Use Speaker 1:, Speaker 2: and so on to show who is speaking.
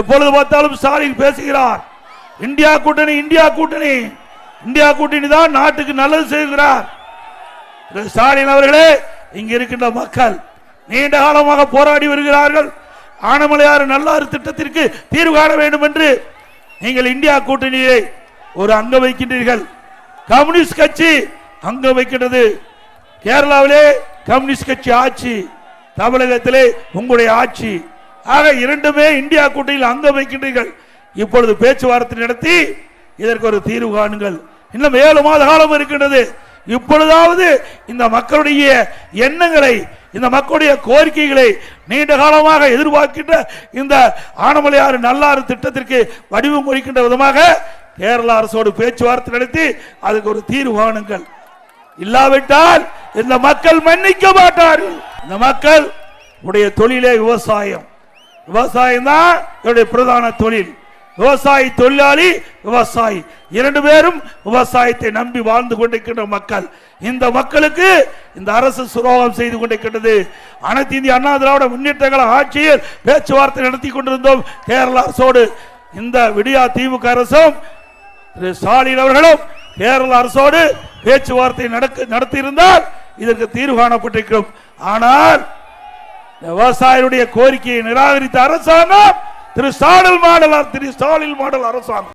Speaker 1: எப்பொழுது பார்த்தாலும் ஸ்டாலின் பேசுகிறார். இந்தியா கூட்டணி இந்தியா கூட்டணி. இந்தியா கூட்டணி தான் நாட்டுக்கு நல்லது செய்கிறார். ஸ்டாலின் அவர்களே இங்க இருக்கின்ற மக்கள் நீண்ட காலமாக போராடி வருகிறார்கள். ஆனமலையாறு நல்லாறு திட்டத்திற்கு தீர்வு காண வேண்டும் என்று நீங்கள் இந்தியா கூட்டணியை ஒரு அங்க வைக்கின்றீர்கள். கம்யூனிஸ்ட் கட்சி அங்க வைக்கின்றது. கேரளாவிலே கம்யூனிஸ்ட் கட்சி ஆட்சி தமிழகத்திலே உங்களுடைய ஆட்சி. ஆக இரண்டுமே இந்தியா கூட்டையில் அங்க வைக்கின்றீர்கள். இப்பொழுது பேச்சுவார்த்தை நடத்தி இதற்கு ஒரு தீர்வு காணுங்கள். இன்னும் ஏழு மாத காலம் இருக்கின்றது. இப்பொழுதாவது இந்த மக்களுடைய எண்ணங்களை இந்த மக்களுடைய கோரிக்கைகளை நீண்ட காலமாக எதிர்பார்க்கின்ற இந்த ஆனமலையாறு நல்லாறு திட்டத்திற்கு வடிவம் கொடுக்கின்ற விதமாக கேரள அரசோடு பேச்சுவார்த்தை நடத்தி அதுக்கு ஒரு தீர்வு காணுங்கள். இல்லாவிட்டால் இந்த மக்கள் மன்னிக்க மாட்டார்கள். இந்த மக்கள் உடைய தொழிலே விவசாயம். விவசாயம் தான் என்னுடைய பிரதான தொழில். விவசாயி தொழிலாளி விவசாயி. இரண்டு பேரும் விவசாயத்தை நம்பி வாழ்ந்து கொண்டிருக்கின்ற மக்கள். இந்த மக்களுக்கு இந்த அரசு சுரோகம் செய்து கொண்டிருக்கின்றது. அனைத்து இந்திய அண்ணா திராவிட முன்னேற்ற கழக ஆட்சியில் பேச்சுவார்த்தை நடத்தி கொண்டிருந்தோம் கேரள அரசோடு. இந்த விடியா திமுக அரசும் திரு ஸ்டாலின் அவர்களும் கேரள அரசோடு பேச்சுவார்த்தை நடக்க நடத்தியிருந்தால் இதற்கு தீர்வு காணப்பட்டிருக்கும். ஆனால் விவசாயிகளுடைய கோரிக்கையை நிராகரித்த அரசாங்கம் திரு ஸ்டாலின் மாடல் திரு ஸ்டாலின் மாடல் அரசாங்கம்.